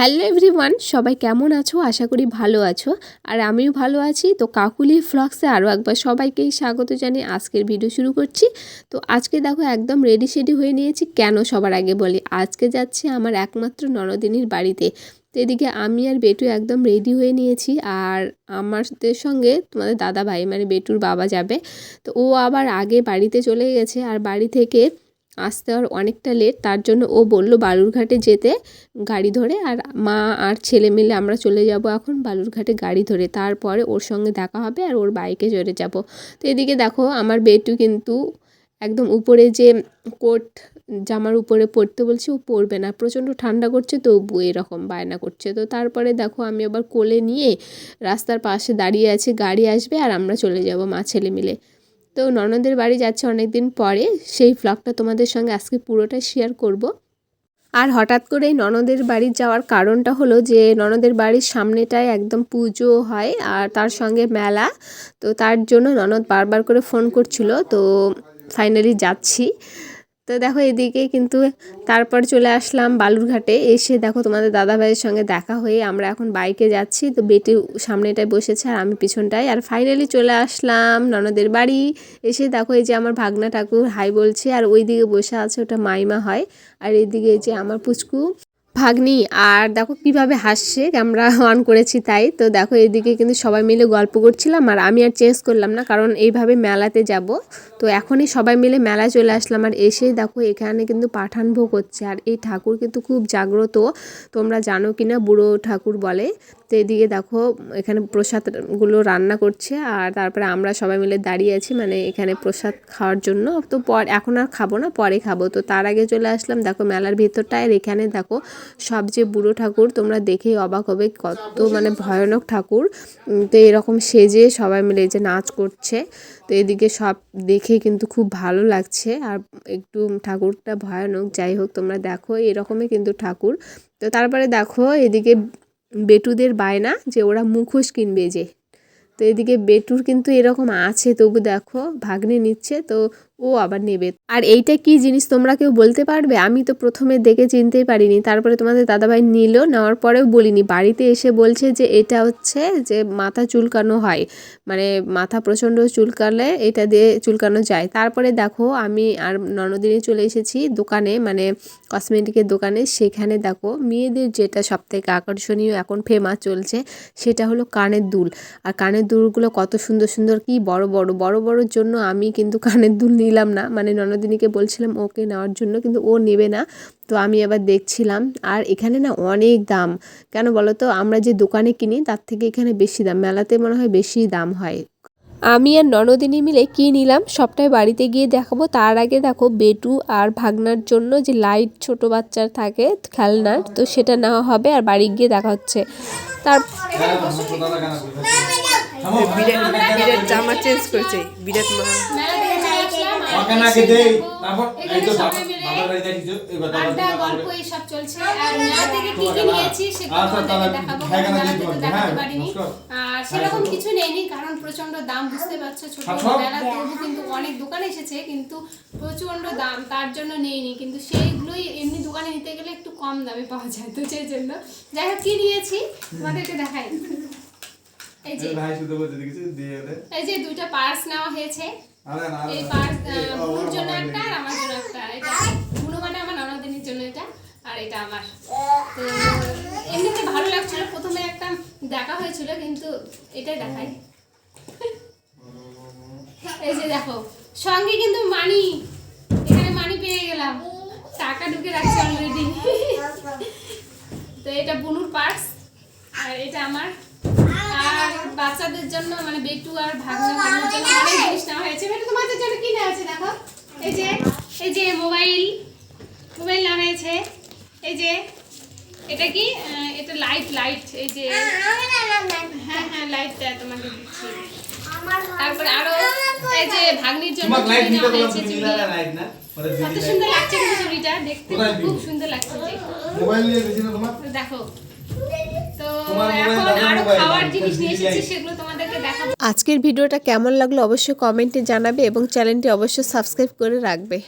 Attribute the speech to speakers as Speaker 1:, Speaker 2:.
Speaker 1: Hello everyone, সবাই কেমন আছো? আশা করি ভালো আছো। আর আমিও ভালো আছি। তো কাকুলি ফ্লক্সে আরও একবার সবাইকেই স্বাগত জানিয়ে আজকের ভিডিও শুরু করছি। তো আজকে দেখো একদম রেডি শেডি হয়ে নিয়েছি। কেন সবার আগে বলি, আজকে যাচ্ছি আমার একমাত্র ননদিনীর বাড়িতে। তো এদিকে আমি আর বেটু একদম রেডি হয়ে নিয়েছি। আর আমাদের সঙ্গে তোমাদের দাদা ভাই মানে বেটুর বাবা যাবে। তো ও আবার আগে বাড়িতে চলে গেছে। আর বাড়ি থেকে আসতে আর অনেকটা লেট তার জন্য ও বলল বালুরঘাটে যেতে গাড়ি ধরে আর মা আর ছেলে মিলে আমরা চলে যাব এখন বালুরঘাটে গাড়ি ধরে। তারপরে ওর সঙ্গে দেখা হবে আর ওর বাইকে চড়ে যাব। তো এদিকে দেখো আমার বেটু কিন্তু একদম উপরে যে কোট, জামার উপরে পরতে বলছে, ও পরবে না। প্রচণ্ড ঠান্ডা করছে তো এরকম বায়না করছে। তো তারপরে দেখো আমি আবার কোলে নিয়ে রাস্তার পাশে দাঁড়িয়ে আছি, গাড়ি আসবে আর আমরা চলে যাব মা ছেলে মিলে। তো ননদের বাড়ি যাচ্ছে অনেক দিন পরে। সেই ব্লগটা তোমাদের সঙ্গে আজকে পুরোটা শেয়ার করব। আর হঠাৎ করে ননদের বাড়ি যাওয়ার কারণটা হলো যে, ননদের বাড়ির সামনেটায় একদম পুজো হয় আর তার সঙ্গে মেলা। তো তার জন্য ননদ বারবার করে ফোন করছিল। তো ফাইনালি যাচ্ছি। তো দেখো এদিকে কিন্তু তারপর চলে আসলাম বালুরঘাটে। এসে দেখো তোমাদের দাদা ভাইয়ের সঙ্গে দেখা হয়ে আমরা এখন বাইকে যাচ্ছি। তো বেটি সামনেটায় বসেছে আর আমি পিছনটায়। আর ফাইনালি চলে আসলাম ননদের বাড়ি। এসে দেখো এই যে আমার ভাগনা ঠাকুর, হাই বলছে। আর ওই দিকে বসে আছে ওটা মাইমা হয়। আর এদিকে যে আমার পুচকু। ভাগ্নি, আর দেখো কীভাবে হাসছে ক্যামেরা অন করেছি তাই। তো দেখো এদিকে কিন্তু সবাই মিলে গল্প করছিলাম, আর আমি আর চেঞ্জ করলাম না, কারণ এইভাবে মেলাতে যাব। তো এখনই সবাই মিলে মেলায় চলে আসলাম, আর এসে দেখো এখানে কিন্তু পাঠান ভোগ হচ্ছে, আর এই ঠাকুর কিন্তু খুব জাগ্রত, তোমরা জানো কি না বুড়ো ঠাকুর বলে। তো এদিকে দেখো এখানে প্রসাদগুলো রান্না করছে, আর তারপরে আমরা সবাই মিলে দাঁড়িয়ে আছি মানে এখানে প্রসাদ খাওয়ার জন্য। তো পর, এখন আর খাব না, পরে খাব। তো তার আগে চলে আসলাম, দেখো মেলার ভিতরটায় এখানে দেখো সবচেয়ে বুড়ো ঠাকুর তোমরা দেখেই অবাক হবে কত মানে ভয়ানক ঠাকুর। তো এরকম সেজে সবাই মিলে যে নাচ করছে। তো এদিকে সব দেখে কিন্তু খুব ভালো লাগছে। আর একটু ঠাকুরটা ভয়ানক, যাই হোক তোমরা দেখো, এরকমই কিন্তু ঠাকুর। তো তারপরে দেখো এদিকে বেটুদের বায়না, যে ওরা মুখোশ কিনবে যে। তো এদিকে বেটুর কিন্তু এরকম আছে, তবু দেখো, ভাগ্নে নিচ্ছে। তো ও আবার নেবে। আর এইটা কি জিনিস তোমরা কেউ বলতে পারবে? আমি তো প্রথমে দেখে চিনতেই পারিনি। তারপরে তোমাদের দাদাভাই নিল, নেওয়ার পরেও বলিনি। বাড়িতে এসে বলছে যে এটা হচ্ছে যে মাথা চুলকানো হয়। মানে মাথা প্রচণ্ড চুলকালে এটা দিয়ে চুলকানো যায়। তারপরে দেখো, আমি আর ননদিনে চলে এসেছি দোকানে মানে কসমেটিকের দোকানে। সেখানে দেখো, মেয়েদের যেটা সব থেকে আকর্ষণীয় এখন ফেমাস চলছে, সেটা হলো কানের দুল। আর কানের দুলগুলো কত সুন্দর সুন্দর, কি বড় বড় বড় বড়োর জন্য আমি কিন্তু কানের দুল নিলাম না। মানে ননদিনীকে বলছিলাম, ওকে নেওয়ার জন্য। কিন্তু ও নেবে না। তো আমি আবার দেখছিলাম। আর এখানে না অনেক দাম। কেন বলো তো আমরা যে দোকানে কিনি, তার থেকে এখানে বেশি দাম। মেলাতে মনে হয় বেশি দাম হয়। আমি আর ননদিনী মিলে কি নিলাম, সবটাই বাড়িতে গিয়ে দেখাবো। তার আগে দেখো, বেটু আর ভাগনার জন্য যে লাইট ছোট বাচ্চার থাকে খেলনার, তো সেটা নেওয়া হবে আর বাড়ি গিয়ে দেখা হচ্ছে। তার
Speaker 2: বিরাট জামা চেঞ্জ করেছে বিরাট
Speaker 3: ওকে নাকি দেই তারপর এই তো বাবার বাড়ি যাচ্ছি এবার
Speaker 4: আড্ডা গল্প এইসব চলছে। আর মেলা থেকে কি কি নিয়েছি সেগুলো দেখাবো কারণ
Speaker 3: কেন
Speaker 4: মেলাতে তো
Speaker 3: দিয়ে
Speaker 4: দেখাতে পারিনি। আর সেরকম কিছু নেইনি কারণ প্রচণ্ড দাম বুঝতে পারছ ছোট। মেলা তবু কিন্তু অনেক দোকান এসেছে কিন্তু প্রচণ্ড দাম তার জন্য নেইনি। কিন্তু সেইগুলোই এমনি দোকানে নিতে গেলে একটু কম দামে পাওয়া যায় তো সেই জন্য। যাই হোক কি নিয়েছি? তোমাদেরকে দেখাই। এই যে
Speaker 3: ভাই শুধু বলতে কিছু দিয়ে দে।
Speaker 4: এই যে দুইটা পার্স নেওয়া হয়েছে।
Speaker 3: আরে না
Speaker 4: এই পার্স বুনুর জন্য একটা আর আমার জন্য একটা। এটা বুনু মানে আমার ননদিনীর জন্য এটা আর এটা আমার। তো এমনিতে ভালো লাগছিল। প্রথমে একটা দেখা হয়েছিল কিন্তু এটাই দেখাই। এই যে দেখো সঙ্গে কিন্তু মানি। এখানে মানি পেয়ে গেলাম। টাকা ঢুকে রাখছি অলরেডি তো এটা বুনুর পার্স আর এটা আমার। বাচ্চাদের জন্য মানে বেটু আর ভাগনা ভাগনার জন্য অনেক জিনিস নেওয়া হয়েছে। বেটু তোমাদের জন্য কি নেওয়া হয়েছে দেখো? এই যে এই যে মোবাইল মোবাইল নেওয়া হয়েছে। এই যে এটা কি? এটা লাইট লাইট এই যে হ্যাঁ হ্যাঁ লাইটটা তোমাকে দিচ্ছি। তারপরে আরও এই যে ভাগ্নির জন্য কত সুন্দর লাগছে কিন্তু চুড়িটা দেখতে খুব সুন্দর লাগছে দেখো
Speaker 1: আজকের ভিডিওটা কেমন লাগল অবশ্যই কমেন্টে জানাবে এবং চ্যানেলটি অবশ্যই সাবস্ক্রাইব করে রাখবে।